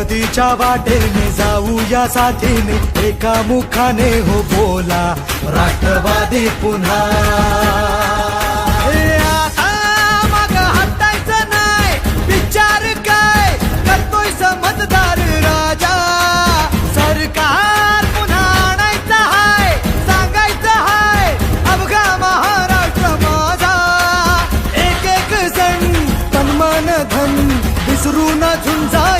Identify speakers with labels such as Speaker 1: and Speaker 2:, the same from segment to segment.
Speaker 1: प्रगतीच्या वाटेने जाऊया साथीने. एका मुखाने हो बोला राष्ट्रवादी पुन्हा. मग आता माग हटायचं नाही विचार काय? करतोय समजदार राजा. सरकार पुन्हा आणायचं हाय सांगायचं हाय अवघा महाराष्ट्र माझा. एक एक जण तन्मन धन विसरू झुंजाया लाला.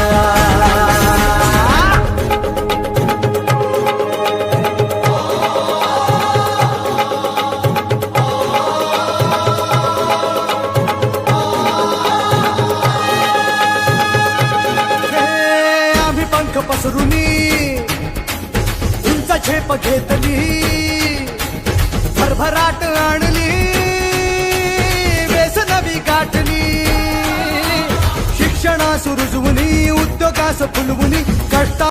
Speaker 1: पसरुनी. उंच झेप घेतली भरभराट आणली. व्यसनवी गाठली. शिक्षणा सुरुजवुनी उद्योगास फुलवुनी कष्टा